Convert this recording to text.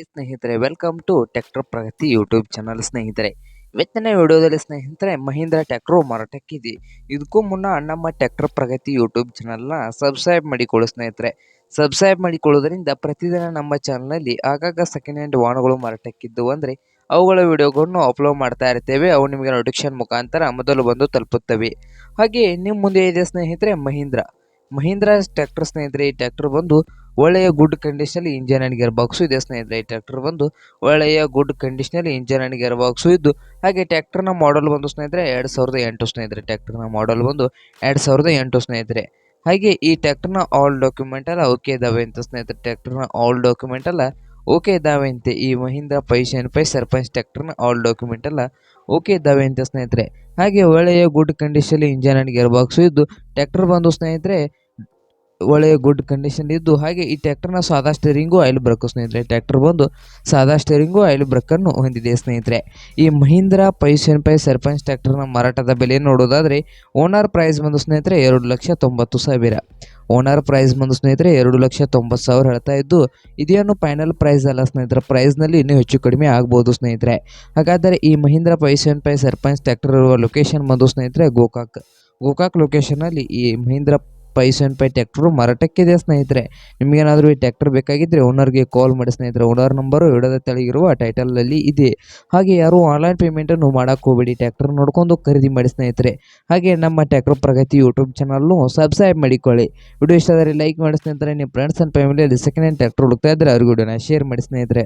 ಸ್ನೇಹಿತರೆ welcome to tractor Pragati YouTube channel ಸ್ನೇಹಿತರೆ. ಇವತ್ತಿನ ವಿಡಿಯೋದಲ್ಲಿ ಸ್ನೇಹಿತರೆ, ಮಹೀಂದ್ರ ಟ್ಯಾಕ್ಟ್ರು ಮಾರಾಟಕ್ಕಿದೆ. ಇದಕ್ಕೂ ಮುನ್ನ ನಮ್ಮ ಟ್ಯಾಕ್ಟರ್ ಪ್ರಗತಿ ಯೂಟ್ಯೂಬ್ ಚಾನಲ್ನ ಸಬ್ಸ್ಕ್ರೈಬ್ ಮಾಡಿಕೊಳ್ಳು ಸ್ನೇಹಿತರೆ. ಸಬ್ಸ್ಕ್ರೈಬ್ ಮಾಡಿಕೊಳ್ಳೋದರಿಂದ ಪ್ರತಿದಿನ ನಮ್ಮ ಚಾನಲ್ನಲ್ಲಿ ಆಗಾಗ ಸೆಕೆಂಡ್ ಹ್ಯಾಂಡ್ ವಾಹನಗಳು ಮಾರಾಟಕ್ಕಿದ್ದು ಅಂದರೆ, ಅವುಗಳ ವಿಡಿಯೋಗಳನ್ನು ಅಪ್ಲೋಡ್ ಮಾಡ್ತಾ ಇರ್ತೇವೆ. ಅವು ನಿಮಗೆ ನೋಟಿಫಿಕೇಶನ್ ಮುಖಾಂತರ ಮೊದಲು ಬಂದು ತಲುಪುತ್ತವೆ. ಹಾಗೆ ನಿಮ್ಮ ಮುಂದೆ ಇದೆ ಸ್ನೇಹಿತರೆ ಮಹೀಂದ್ರ. ಮಹೀಂದ್ರ ಟ್ಯಾಕ್ಟರ್ ಸ್ನೇಹಿತರೆ, ಈ ಟ್ಯಾಕ್ಟರ್ ಬಂದು ಒಳ್ಳೆಯ ಗುಡ್ ಕಂಡೀಷನಲ್ಲಿ ಇಂಜಿನ್ ಅಂಡ್ ಗೇರ್ ಬಾಕ್ಸು ಇದೆ ಸ್ನೇಹಿತರೆ. ಈ ಟ್ರ್ಯಾಕ್ಟರ್ ಬಂದು ಒಳ್ಳೆಯ ಗುಡ್ ಕಂಡೀಷನಲ್ಲಿ ಇಂಜನ್ ಅಂಡ್ ಗೇರ್ ಬಾಕ್ಸು ಇದ್ದು, ಹಾಗೆ ಟ್ರ್ಯಾಕ್ಟರ್ನ ಮಾಡಲ್ ಬಂದು ಸ್ನೇಹಿತರೆ ಎರಡು ಸಾವಿರದ ಎಂಟು ಸ್ನೇಹಿತರೆ. ಟ್ರ್ಯಾಕ್ಟರ್ನ ಮಾಡಲ್ ಬಂದು ಎರಡು ಸಾವಿರದ ಎಂಟು ಸ್ನೇಹಿತರೆ. ಹಾಗೆ ಈ ಟ್ರ್ಯಾಕ್ಟರ್ನ ಆಲ್ ಡಾಕ್ಯುಮೆಂಟ್ ಎಲ್ಲ ಓಕೆ ಇದಾವೆ ಅಂತ ಸ್ನೇಹಿತರೆ. ಟ್ರ್ಯಾಕ್ಟರ್ನ ಆಲ್ ಡಾಕ್ಯುಮೆಂಟ್ ಎಲ್ಲ ಓಕೆ ಇದ್ದಾವೆ ಅಂತೆ ಈ ಮಹೀಂದ್ರ ಪೈಶನ್ ಪೈ ಸರ್ಪಂಚ್ ಟ್ರ್ಯಾಕ್ಟರ್ನ ಆಲ್ ಡಾಕ್ಯುಮೆಂಟ್ ಎಲ್ಲ ಓಕೆ ಇದ್ದಾವೆ ಅಂತ ಸ್ನೇಹಿತರೆ. ಹಾಗೆ ಒಳ್ಳೆಯ good condition engine and gear box ಇದ್ದು ಟ್ರ್ಯಾಕ್ಟರ್ ಬಂದು ಸ್ನೇಹಿತರೆ ಒಳ್ಳೆಯ ಗುಡ್ ಕಂಡೀಷನ್ ಇದ್ದು ಹಾಗೆ ಈ ಟ್ರ್ಯಾಕ್ಟರ್ನ ಸಾದಾ ಸ್ಟೇರಿಂಗು ಆಯಿಲ್ ಬ್ರೇಕು ಸ್ನೇಹಿತರೆ ಟ್ರ್ಯಾಕ್ಟರ್ ಬಂದು ಸಾದಾ ಸ್ಟೇರಿಂಗು ಆಯಿಲ್ ಬ್ರೇಕನ್ನು ಹೊಂದಿದೆ ಸ್ನೇಹಿತರೆ. ಈ ಮಹೀಂದ್ರ ಪೈಸನ್ ಪೈ ಸರ್ಪಂಚ್ ಟ್ರ್ಯಾಕ್ಟರ್ನ ಮಾರಾಟದ ಬೆಲೆ ನೋಡೋದಾದರೆ ಓನರ್ ಪ್ರೈಸ್ ಬಂದು ಸ್ನೇಹಿತರೆ ಎರಡು ಲಕ್ಷ ತೊಂಬತ್ತು ಸಾವಿರ. ಓನರ್ ಪ್ರೈಸ್ ಬಂದು ಸ್ನೇಹಿತರೆ ಎರಡು ಲಕ್ಷ ತೊಂಬತ್ತು ಸಾವಿರ ಹೇಳ್ತಾ ಇದ್ದು, ಇದೇನು ಫೈನಲ್ ಪ್ರೈಸ್ ಅಲ್ಲ ಸ್ನೇಹಿತರೆ ಪ್ರೈಸ್ನಲ್ಲಿ ಇನ್ನೂ ಹೆಚ್ಚು ಕಡಿಮೆ ಆಗ್ಬೋದು ಸ್ನೇಹಿತರೆ. ಹಾಗಾದರೆ ಈ Mahindra Poisson pi Sarpanch tractor ಇರುವ ಲೊಕೇಶನ್ ಬಂದು ಸ್ನೇಹಿತರೆ ಗೋಕಾಕ್. ಗೋಕಾಕ್ ಲೊಕೇಶನಲ್ಲಿ ಈ ಮಹೀಂದ್ರ ಪೈಸನ್ ಪೈ ಟ್ಯಾಕ್ಟ್ರು ಮಾರಾಟಕ್ಕಿದೆ ಸ್ನೇಹಿತರೆ. ನಿಮಗೇನಾದರೂ ಈ ಟ್ಯಾಕ್ಟರ್ ಬೇಕಾಗಿದ್ದರೆ ಓನರ್ಗೆ ಕಾಲ್ ಮಾಡಿ ಸ್ನೇಹಿತರೆ. ಓನರ್ ನಂಬರು ಇಡದ ತೆಳಗಿರುವ ಟೈಟಲಲ್ಲಿ ಇದೆ. ಹಾಗೆ ಯಾರು ಆನ್ಲೈನ್ ಪೇಮೆಂಟನ್ನು ಮಾಡೋಕ್ಕೆ ಹೋಗಬೇಡಿ. ಟ್ಯಾಕ್ಟರ್ ನೋಡ್ಕೊಂಡು ಖರೀದಿ ಮಾಡಿ ಸ್ನೇಹಿತರೆ. ಹಾಗೆ ನಮ್ಮ ಟ್ಯಾಕ್ಟರ್ ಪ್ರಗತಿ ಯೂಟ್ಯೂಬ್ ಚಾನಲ್ನು ಸಬ್ಸ್ಕ್ರೈಬ್ ಮಾಡಿಕೊಳ್ಳಿ. ವಿಡಿಯೋ ಇಷ್ಟ ಆದರೆ ಲೈಕ್ ಮಾಡಿ ಸ್ನೇಹಿತರೆ. ನಿಮ್ಮ ಫ್ರೆಂಡ್ಸ್ ಆ್ಯಂಡ್ ಫ್ಯಾಮಿಲಿಯಲ್ಲಿ ಸೆಕೆಂಡ್ ಹ್ಯಾಂಡ್ ಟ್ಯಾಕ್ಟರ್ ಹುಡುಕ್ತಾ ಇದ್ದರೆ ಅವ್ರಿಗೆ ವಿಡಿಯೋನ ಶೇರ್ ಮಾಡಿ ಸ್ನೇಹಿತರೆ.